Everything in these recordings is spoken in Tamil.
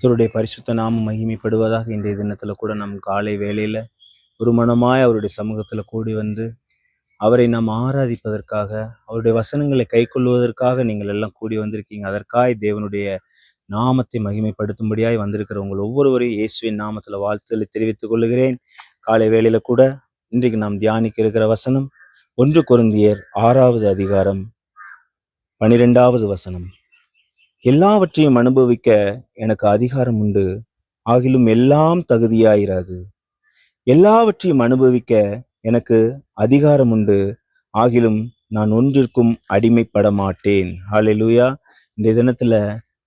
கர்த்தருடைய பரிசுத்த நாமம் மகிமைப்படுவதாக இன்றைய தினத்தில் கூட நம் காலை வேலையில் ஒரு மனமாய் அவருடைய சமூகத்தில் கூடி வந்து அவரை நாம் ஆராதிப்பதற்காக அவருடைய வசனங்களை கைக்கொள்வதற்காக நீங்கள் எல்லாம் கூடி வந்திருக்கீங்க. அதற்காய் தேவனுடைய நாமத்தை மகிமைப்படுத்தும்படியாய் வந்திருக்கிற உங்கள் ஒவ்வொருவரையும் இயேசுவின் நாமத்தில் வாழ்த்துக்களை தெரிவித்துக் கொள்கிறேன். காலை வேளையில் கூட இன்றைக்கு நாம் தியானிக்க இருக்கிற வசனம் ஒன்று குருந்தியர் ஆறாவது அதிகாரம் பனிரெண்டாவது வசனம். எல்லாவற்றையும் அனுபவிக்க எனக்கு அதிகாரம் உண்டு. ஆகிலும் எல்லாம் தகுதியாயிராது. எல்லாவற்றையும் அனுபவிக்க எனக்கு அதிகாரம் உண்டு. ஆகிலும் நான் ஒன்றிற்கும் அடிமைப்பட மாட்டேன் ஹalleluya இந்த தினத்துல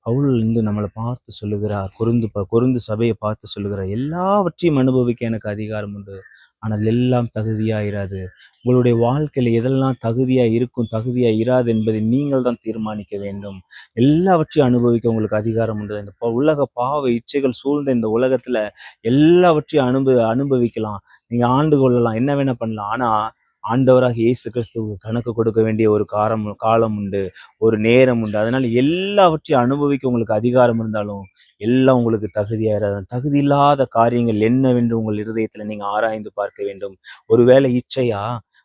பவுல் வந்து நம்மளை பார்த்து சொல்லுகிறார் கொருந்து ப- கொருந்து சபையை பார்த்து சொல்லுகிறார். எல்லாவற்றையும் அனுபவிக்க எனக்கு அதிகாரம் உண்டு. ஆனால் எல்லாம் தகுதியாயிராது. உங்களுடைய வாழ்க்கையில் எதெல்லாம் தகுதியாக இருக்கும் தகுதியாக இராது என்பதை நீங்கள் தான் தீர்மானிக்க வேண்டும். எல்லாவற்றையும் அனுபவிக்க உங்களுக்கு அதிகாரம் உண்டு. இந்த உலக பாவ இச்சைகள் சூழ்ந்த இந்த உலகத்தில் எல்லாவற்றையும் அனுபவி அனுபவிக்கலாம். நீங்கள் ஆண்டு கொள்ளலாம். என்ன வேணால் பண்ணலாம். ஆனால் ஆண்டவராக இயேசு கிறிஸ்துவுக்கு கணக்கு கொடுக்க வேண்டிய ஒரு காரம் காலம் உண்டு ஒரு நேரம் உண்டு. அதனால எல்லாவற்றையும் அனுபவிக்க உங்களுக்கு அதிகாரம் இருந்தாலும் எல்லாம் உங்களுக்கு தகுதியாயிராது. தகுதி இல்லாத காரியங்கள் என்னவென்று உங்கள் இருதயத்தில் நீங்கள் ஆராய்ந்து பார்க்க வேண்டும். ஒருவேளை இச்சையா?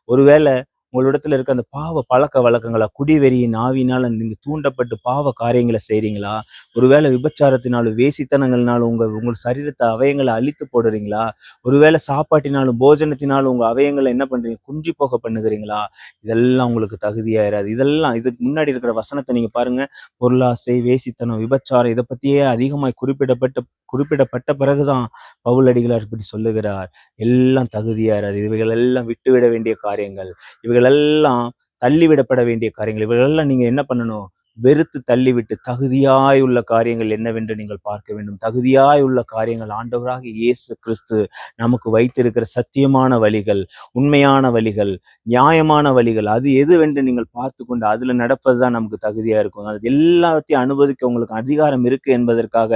ஒருவேளை உங்களிடத்துல இருக்க அந்த பாவ பழக்க வழக்கங்களா குடிவெறியின் ஆவினால் நீங்க தூண்டப்பட்டு பாவ காரியங்களை செய்றீங்களா? ஒருவேளை விபச்சாரத்தினாலும் வேசித்தனங்கள்னாலும் உங்க உங்கள் சரீரத்தை அவயங்களை அழித்து போடுறீங்களா? ஒருவேளை சாப்பாட்டினாலும் போஜனத்தினாலும் உங்க அவயங்களை என்ன பண்றீங்க? குஞ்சி போக பண்ணுகிறீங்களா? இதெல்லாம் உங்களுக்கு தகுதியாயிராது. இதெல்லாம் இதுக்கு முன்னாடி இருக்கிற வசனத்தை நீங்க பாருங்க. பொருளாசை வேசித்தனம் விபச்சாரம் இதை பத்தியே அதிகமாய் குறிப்பிடப்பட்டு குறிப்பிடப்பட்ட பிறகுதான் பவுல் அடிகளார் இப்படி சொல்லுகிறார். எல்லாம் தகுதியாயிராது இவைகள் எல்லாம் விட்டுவிட வேண்டிய காரியங்கள். இவைகளெல்லாம் தள்ளிவிடப்பட வேண்டிய காரியங்கள். இவைகளெல்லாம் நீங்க என்ன பண்ணணும்? வெறுத்து தள்ளிவிட்டு தகுதியாய் உள்ள காரியங்கள் என்னவென்று நீங்கள் பார்க்க வேண்டும். தகுதியாய் உள்ள காரியங்கள் ஆண்டவராக இயேசு கிறிஸ்து நமக்கு வைத்திருக்கிற சத்தியமான வழிகள் உண்மையான வழிகள் நியாயமான வழிகள் அது எதுவென்று நீங்கள் பார்த்து கொண்டு அதுல நடப்பதுதான் நமக்கு தகுதியா இருக்கும். அது எல்லாத்தையும் அனுபவிக்க உங்களுக்கு அதிகாரம் இருக்கு என்பதற்காக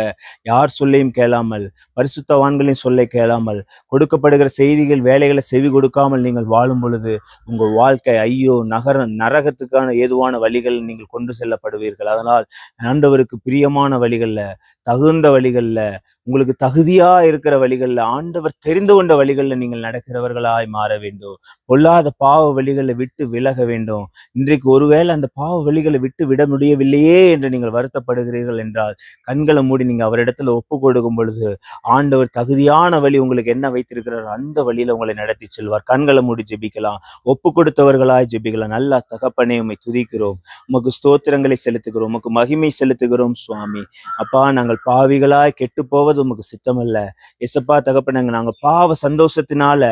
யார் சொல்லையும் கேளாமல் பரிசுத்தவான்களின் சொல்லை கேளாமல் கொடுக்கப்படுகிற செய்திகள் வேலைகளை செவி கொடுக்காமல் நீங்கள் வாழும் பொழுது உங்கள் வாழ்க்கை ஐயோ நகர நரகத்துக்கான ஏதுவான வழிகள் நீங்கள் கொண்டு செல்லப்படுவீர்கள் அதனால் ஆண்டவருக்கு பிரியமான வழிகளில் தகுந்த வழிகளில் உங்களுக்கு தகுதியா இருக்கிற வழிகளில் ஆண்டவர் தெரிந்து கொண்ட வழிகள்ல நீங்கள் நடக்கிறவர்களாய் மாற வேண்டும். பொல்லாத பாவ வழிகளை விட்டு விலக வேண்டும். இன்றைக்கு ஒருவேளை அந்த பாவ வழிகளை விட்டு விட முடியவில்லையே என்று நீங்கள் வருத்தப்படுகிறீர்கள் என்றால் கண்களை மூடி நீங்கள் அவரிடத்துல ஒப்பு கொடுக்கும் பொழுது ஆண்டவர் தகுதியான வழி உங்களுக்கு என்ன வைத்திருக்கிறார் அந்த வழியில உங்களை நடத்தி செல்வார். கண்களை மூடி ஜெபிக்கலாம். ஒப்பு கொடுத்தவர்களாய் ஜெபிக்கலாம். நல்லா தகப்பனே உம்மை துதிக்கிறோம். உமக்கு ஸ்தோத்திரங்களை செலுத்துகிறோம். உமக்கு மகிமை செலுத்துகிறோம் சுவாமி. அப்பா நாங்கள் பாவிகளாய் கெட்டு போவது உமக்கு சித்தமல்ல. எசப்பா தகப்பனங்க நாங்க பாவ சந்தோஷத்தினால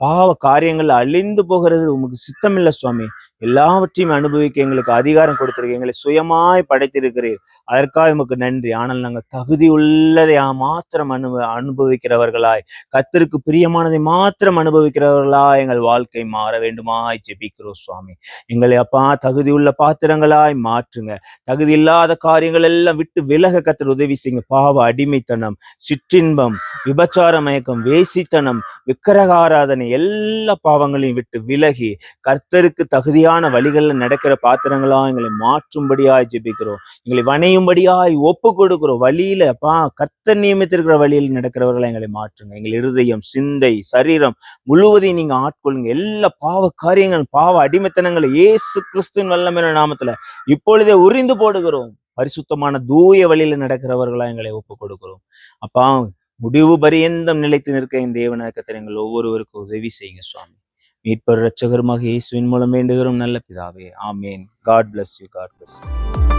பாவ காரியங்கள் அழிந்து போகிறது உமக்கு சித்தமில்லை சுவாமி. எல்லாவற்றையும் அனுபவிக்க எங்களுக்கு அதிகாரம் கொடுத்திருக்கீங்க எங்களை சுயமாய் படைத்திருக்கிறீர். அதற்காக உமக்கு நன்றி. ஆனால் நாங்கள் தகுதி உள்ளதை மாத்திரம் அனுப அனுபவிக்கிறவர்களாய் கத்தருக்கு பிரியமானதை மாத்திரம் அனுபவிக்கிறவர்களாய் எங்கள் வாழ்க்கை மாற வேண்டுமாய் ஜெபிக்கிறோம் சுவாமி. எங்களை அப்பா தகுதி உள்ள பாத்திரங்களாய் மாற்றுங்க. தகுதி இல்லாத காரியங்கள் எல்லாம் விட்டு விலக கத்தர் உதவி செய்யுங்க. பாவ அடிமைத்தனம் சிற்றின்பம் விபச்சார மயக்கம் வேசித்தனம் விக்கிரகாராதனை எல்லா பாவங்களையும் விட்டு விலகி கர்த்தருக்கு தகுதியான வழிகளில் நடக்கிற பாத்திரங்களா எங்களை மாற்றும்படியாய் ஜெபிக்கிறோம். எங்களை வணையும்படியாய் ஒப்பு கொடுக்கிறோம். வழியில பா கர்த்தர் நியமித்திருக்கிற வழியில் நடக்கிறவர்களை எங்களை மாற்றுங்க. எங்கள் இருதயம் சிந்தை சரீரம் முழுவதையும் நீங்க ஆட்கொள்ளுங்க. எல்லா பாவ காரியங்கள் பாவ அடிமைத்தனங்களை இயேசு கிறிஸ்துவின் வல்லமையான நாமத்துல இப்பொழுதே உறிந்து போடுகிறோம். பரிசுத்தமான தூய வழியில நடக்கிறவர்களா எங்களை ஒப்பு கொடுக்கிறோம். அப்பா முடிவு பரியந்தம் நிலைத்து நிற்க என் தேவனாக்கத்தில் எங்கள் ஒவ்வொருவருக்கும் உதவி செய்யுங்க சுவாமி. மீட்பர் ரட்சகருமாக இயேசுவின் மூலம் வேண்டுகிறோம் நல்ல பிதாவே. ஆமேன். God bless you God bless you